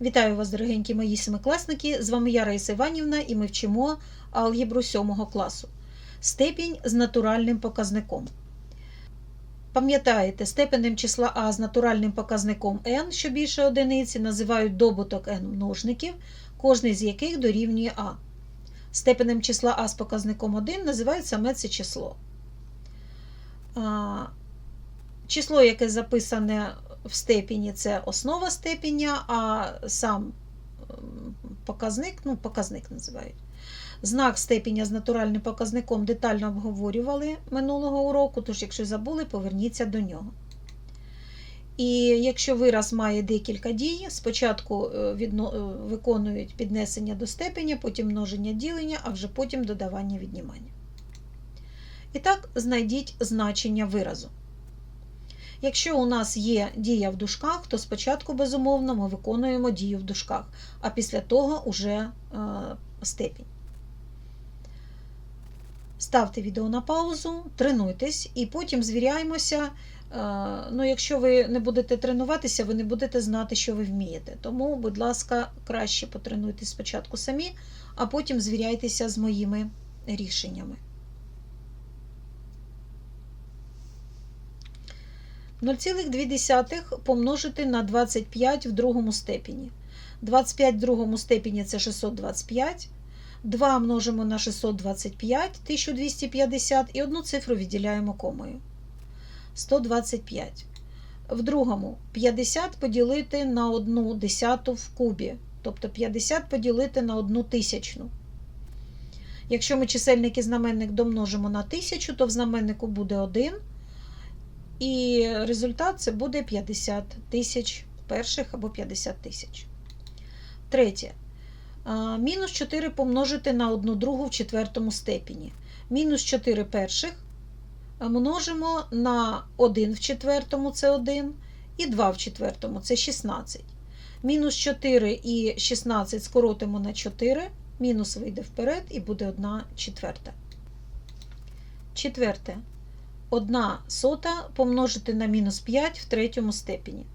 Вітаю вас, дорогенькі мої семикласники! З вами я Раїса Іванівна і ми вчимо алгебру 7 класу. Степінь з натуральним показником. Пам'ятаєте, степенем числа А з натуральним показником n, що більше одиниці, називають добуток n множників, кожний з яких дорівнює А. Степенем числа А з показником 1 називають саме це число. Число, яке записане в степені, це основа степеня, а сам показник, ну, показник називають. Знак степеня з натуральним показником детально обговорювали минулого уроку, тож, якщо забули, поверніться до нього. І якщо вираз має декілька дій, спочатку е, е, виконують піднесення до степеня, потім множення ділення, а вже потім додавання віднімання. І так, знайдіть значення виразу. Якщо у нас є дія в дужках, то спочатку, безумовно, ми виконуємо дію в дужках, а після того вже е, степінь. Ставте відео на паузу, тренуйтесь і потім звіряємося. Е, Ну, якщо ви не будете тренуватися, ви не будете знати, що ви вмієте. Тому, будь ласка, краще потренуйтесь спочатку самі, а потім звіряйтеся з моїми рішеннями. 0,2 помножити на 25 в другому степені. 25 в другому степені це 625. 2 множимо на 625, 1250 і одну цифру відділяємо комою. 125. В другому 50 поділити на 1 десяту в кубі, тобто 50 поділити на 1 тисячну. Якщо ми чисельник і знаменник домножимо на 1000, то в знаменнику буде 1. І результат це буде 50 тисяч перших або 50 тисяч. Третє. Мінус 4 помножити на 1 другу в четвертому степені. Мінус 4 перших множимо на 1 в четвертому це 1, і 2 в четвертому це 16. Мінус 4 і 16 скоротимо на 4, мінус вийде вперед і буде 1 четверта. Четверте. 1 сота помножити на мінус 5 в третьому степені.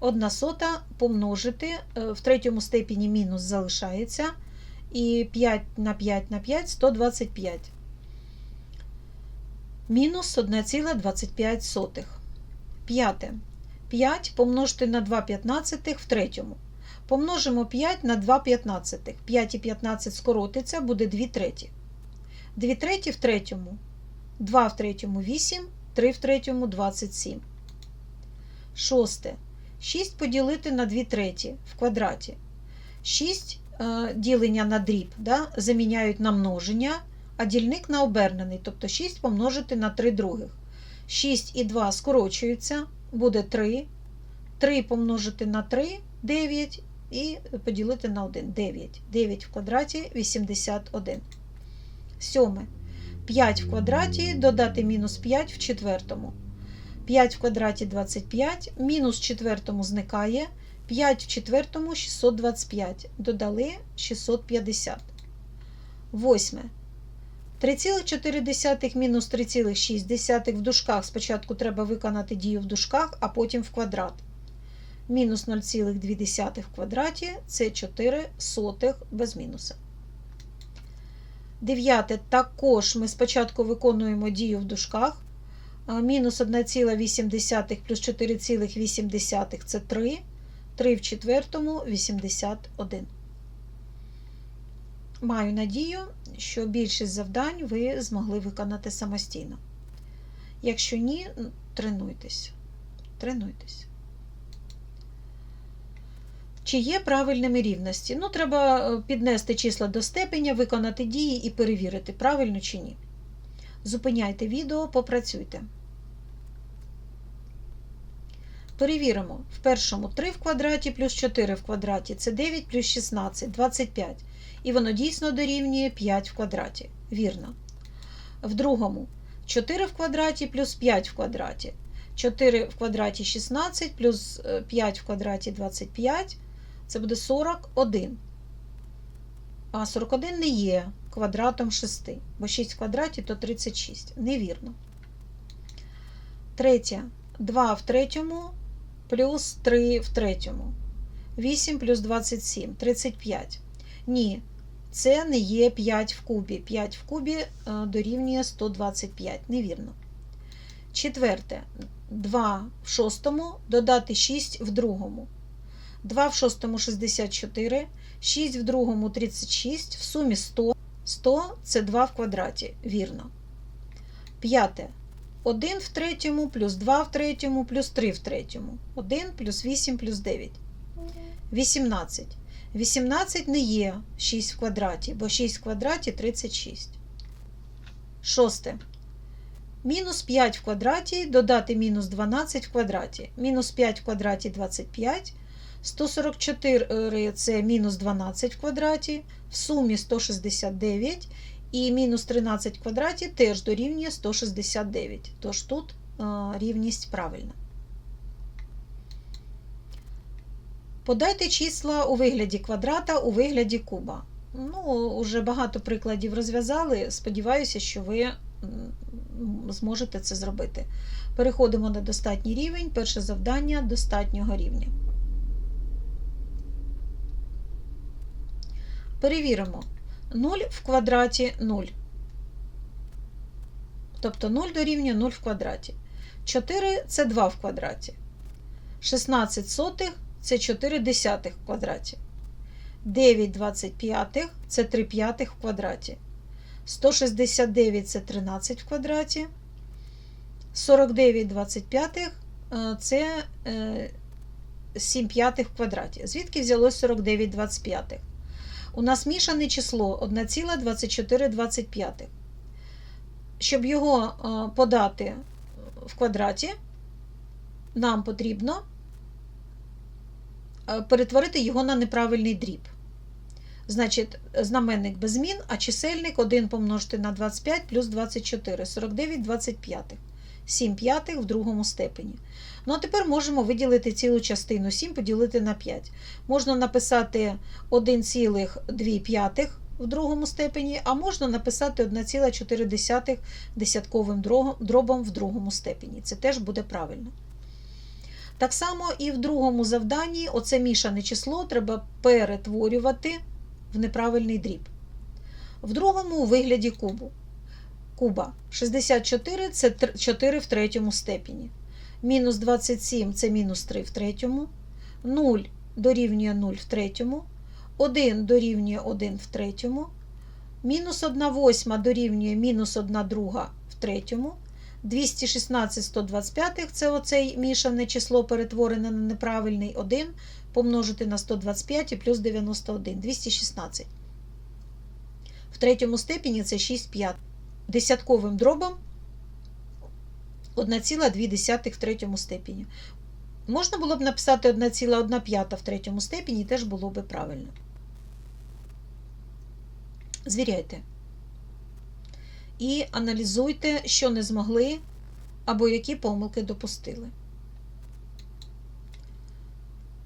1 сота помножити е, в третьому степені мінус залишається. І 5 на 5 на 5 125. Мінус 1,25. П'яте. 5 помножити на 2 п'ятнадцятих в третьому. Помножимо 5 на 2 п'ятнадцятих. 5 і 15 скоротиться, буде 2 треті. 2 треті в третьому. 2 в третьому 8, 3 в третьому 27. Шосте. 6 поділити на 2 треті в квадраті. 6 е, ділення на дріб да, заміняють на множення, а дільник на обернений, тобто 6 помножити на 3 других. 6 і 2 скорочуються, буде 3. 3 помножити на 3 9 і поділити на 1 9. 9 в квадраті 81. Сьоме. 5 в квадраті додати мінус 5 в четвертому. 5 в квадраті 25, мінус в четвертому зникає. 5 в четвертому 625. Додали 650. Восьме. 3,4 мінус 3,6 в дужках. Спочатку треба виконати дію в дужках, а потім в квадрат. Мінус 0,2 в квадраті це 4 сотих без мінуса. Дев'яте. Також ми спочатку виконуємо дію в дужках. Мінус 1,8 плюс 4,8 це 3. 3 в четвертому 81. Маю надію, що більшість завдань ви змогли виконати самостійно. Якщо ні, тренуйтесь. Тренуйтесь. Чи є правильними рівності? Ну, треба е, піднести числа до степеня, виконати дії і перевірити, правильно чи ні. Зупиняйте відео, попрацюйте. Перевіримо. В першому 3 в квадраті плюс 4 в квадраті це 9 плюс 16, 25. І воно дійсно дорівнює 5 в квадраті. Вірно. В другому 4 в квадраті плюс 5 в квадраті. 4 в квадраті 16 плюс 5 в квадраті 25. Це буде 41. А 41 не є квадратом 6, бо 6 в квадраті то 36. Невірно. Третє. 2 в третьому плюс 3 в третьому. 8 плюс 27 35. Ні, це не є 5 в кубі. 5 в кубі е, дорівнює 125. Невірно. Четверте. 2 в шостому додати 6 в другому. 2 в шостому 64, 6 в другому 36, в сумі 100. 100 це 2 в квадраті. Вірно. П'яте. 1 в третьому плюс 2 в третьому плюс 3 в третьому. 1 плюс 8 плюс 9. 18. 18 не є 6 в квадраті, бо 6 в квадраті 36. Шосте. Мінус 5 в квадраті додати мінус 12 в квадраті. Мінус 5 в квадраті 25. 144 це мінус 12 в квадраті, в сумі 169. І мінус 13 в квадраті теж дорівнює 169. Тож тут е, рівність правильна. Подайте числа у вигляді квадрата, у вигляді куба. Ну, уже багато прикладів розв'язали. Сподіваюся, що ви зможете це зробити. Переходимо на достатній рівень. Перше завдання достатнього рівня. Перевіримо. 0 в квадраті 0. Тобто 0 дорівнює 0 в квадраті. 4 це 2 в квадраті. 16 сотих це 4 десятих в квадраті. 9 25 це 3 п'ятих в квадраті. 169 це 13 в квадраті. 49 25 е, це е, 7 п'ятих в квадраті. Звідки взялось 49 25? У нас мішане число 1,2425. Щоб його е, подати в квадраті, нам потрібно е, перетворити його на неправильний дріб. Значить, знаменник без змін, а чисельник 1 помножити на 25 плюс 24, 49 25. 7 п'ятих в другому степені. Ну, а тепер можемо виділити цілу частину 7 поділити на 5. Можна написати 1,2 п'ятих в другому степені, а можна написати 1,4 десятковим дробом в другому степені. Це теж буде правильно. Так само і в другому завданні оце мішане число треба перетворювати в неправильний дріб. В другому вигляді кубу. Куба 64 це 4 в третьому степені. Мінус 27 це мінус 3 в третьому. 0 дорівнює 0 в третьому. 1 дорівнює 1 в третьому. Мінус 1 восьма дорівнює мінус 1 друга в третьому. 216 125 це оцей мішане число перетворене на неправильний 1 помножити на 125 і плюс 91. 216. В третьому степені це 6 п'ятих. Десятковим дробом 1,2 в третьому степені. Можна було б написати 1,1 в третьому степені, теж було б правильно. Звіряйте. І аналізуйте, що не змогли, або які помилки допустили.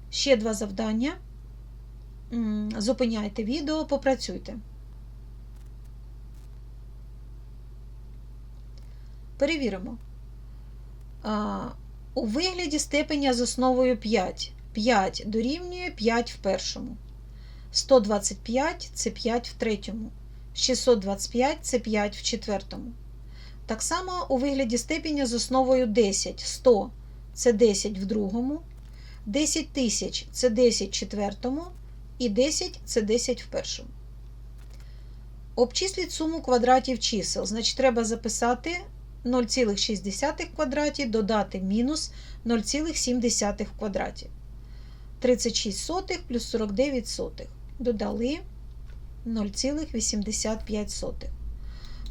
Ще два завдання. Зупиняйте відео, попрацюйте. Перевіримо. У вигляді степеня з основою 5. 5 дорівнює 5 в першому. 125 це 5 в третьому. 625 це 5 в четвертому. Так само у вигляді степеня з основою 10. 100 це 10 в другому. 10 тисяч це 10 в четвертому. І 10 це 10 в першому. Обчисліть суму квадратів чисел. Значить, треба записати 0,6 в квадраті додати мінус 0,7 в квадраті. 36 сотих плюс 49 сотих. Додали 0,85 сотих.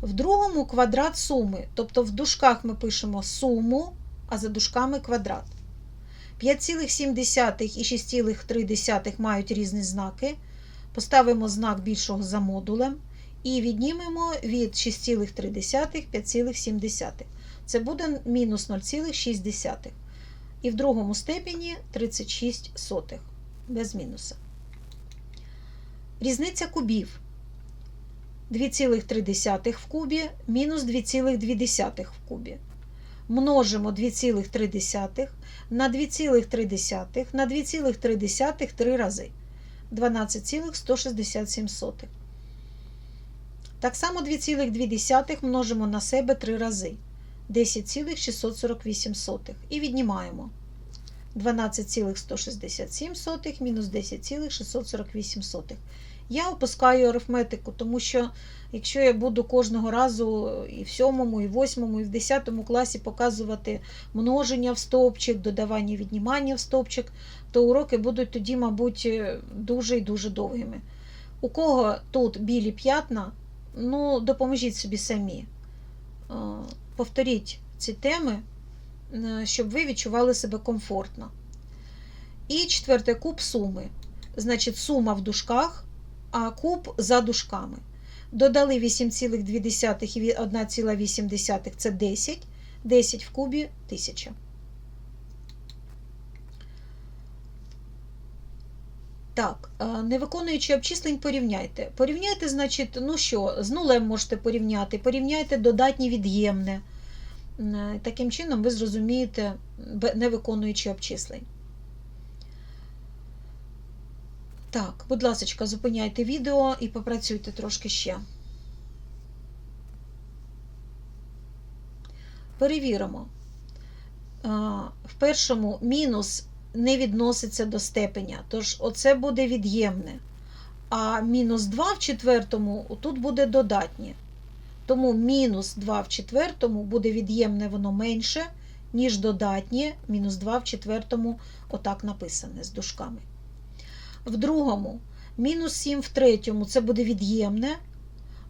В другому квадрат суми, тобто в дужках ми пишемо суму, а за дужками квадрат. 5,7 і 6,3 мають різні знаки. Поставимо знак більшого за модулем. І віднімемо від 6,3 5,7. Це буде мінус 0,6. І в другому степені 36 сотих, без мінуса. Різниця кубів. 2,3 в кубі, мінус 2,2 в кубі. множимо 2,3 на 2,3 на 2,3 три рази. 12,167. Так само 2,2 множимо на себе три рази. 10,648. І віднімаємо. 12,167 мінус 10,648. Я опускаю арифметику, тому що якщо я буду кожного разу і в сьомому, і в восьмому, і в десятому класі показувати множення в стовпчик, додавання, віднімання в стовпчик, то уроки будуть тоді, мабуть, дуже і дуже довгими. У кого тут білі п'ятна, ну, допоможіть собі самі. Е, Повторіть ці теми, е, щоб ви відчували себе комфортно. І четверте куб суми. Значить, сума в дужках, а куб за дужками. Додали 8,2 і 1,8 це 10. 10 в кубі 1000. Так, е, не виконуючи обчислень, порівняйте. Порівняйте, значить, ну що, з нулем можете порівняти, порівняйте додатні від'ємне. Е, Таким чином ви зрозумієте, не виконуючи обчислень. Так, будь ласка, зупиняйте відео і попрацюйте трошки ще. Перевіримо. В першому мінус не відноситься до степеня, тож оце буде від'ємне. А мінус 2 в четвертому тут буде додатнє. Тому мінус 2 в четвертому буде від'ємне воно менше, ніж додатнє мінус 2 в четвертому, отак написане з дужками. В другому мінус 7 в третьому це буде від'ємне,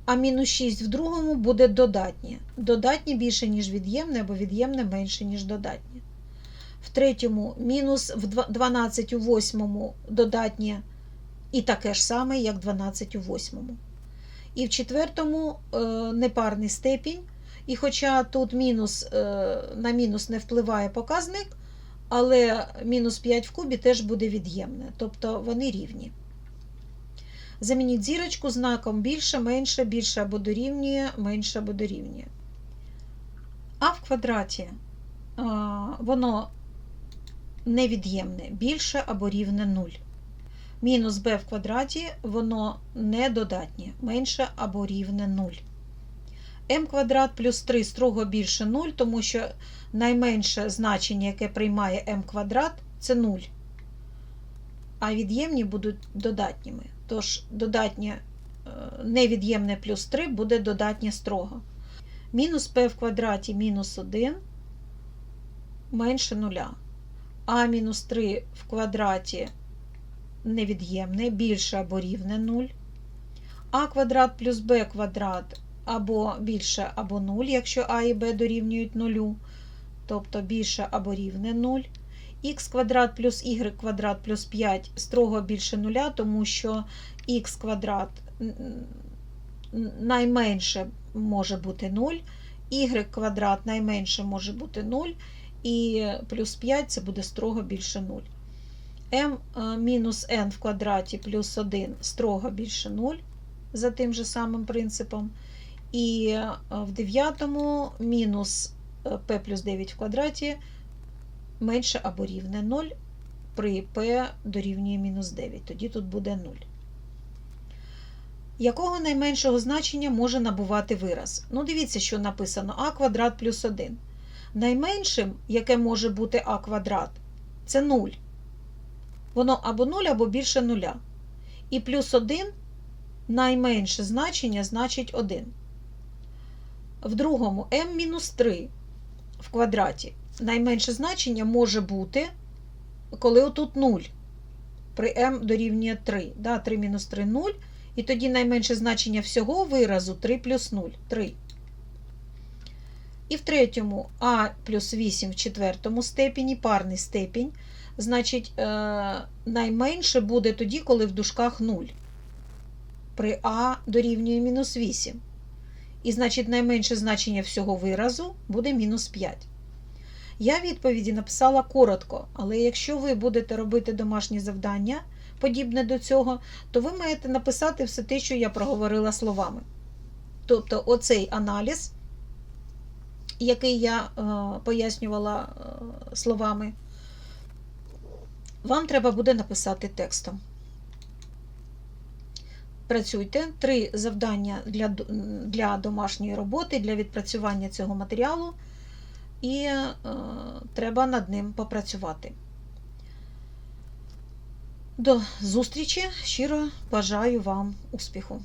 а мінус 6 в другому буде додатнє. Додатнє більше, ніж від'ємне, або від'ємне менше, ніж додатнє. В третьому мінус в два- 12 у восьмому додатнє і таке ж саме, як 12 у восьмому. І в четвертому е, непарний степінь. І хоча тут мінус, е, на мінус не впливає показник, але мінус 5 в кубі теж буде від'ємне, тобто вони рівні. Замініть зірочку знаком більше, менше, більше або дорівнює, менше або дорівнює. А в квадраті воно невід'ємне, більше або рівне 0. Мінус b в квадраті воно не додатнє, менше або рівне 0. m квадрат плюс 3 строго більше 0, тому що найменше значення, яке приймає m квадрат, це 0. А від'ємні будуть додатніми. Тож додатнє е, невід'ємне плюс 3 буде додатнє строго. Мінус p в квадраті мінус 1 менше 0. А мінус 3 в квадраті невід'ємне більше або рівне 0. А квадрат плюс b квадрат або більше або 0, якщо а і b дорівнюють 0, тобто більше або рівне 0. х квадрат плюс y квадрат плюс 5 строго більше 0, тому що х квадрат найменше може бути 0, y квадрат найменше може бути 0, і плюс 5 це буде строго більше 0. m е, мінус n в квадраті плюс 1 строго більше 0 за тим же самим принципом. І е, в дев'ятому мінус е, p плюс 9 в квадраті менше або рівне 0 при p дорівнює мінус 9. Тоді тут буде 0. Якого найменшого значення може набувати вираз? Ну, дивіться, що написано а квадрат плюс 1. Найменшим, яке може бути а квадрат, це 0. Воно або 0, або більше 0. І плюс 1 найменше значення значить 1. В другому m-3 в квадраті найменше значення може бути, коли отут 0. При m дорівнює 3. Да, 3 мінус 3 0. І тоді найменше значення всього виразу 3 плюс 0. 3. І в третьому а плюс 8 в четвертому степені, парний степінь. Значить, е, найменше буде тоді, коли в дужках 0. При а дорівнює мінус 8. І, значить, найменше значення всього виразу буде мінус 5. Я відповіді написала коротко, але якщо ви будете робити домашні завдання, подібне до цього, то ви маєте написати все те, що я проговорила словами. Тобто, оцей аналіз який я е, пояснювала е, словами, вам треба буде написати текстом. Працюйте. Три завдання для, для домашньої роботи, для відпрацювання цього матеріалу, і е, треба над ним попрацювати. До зустрічі. Щиро бажаю вам успіху!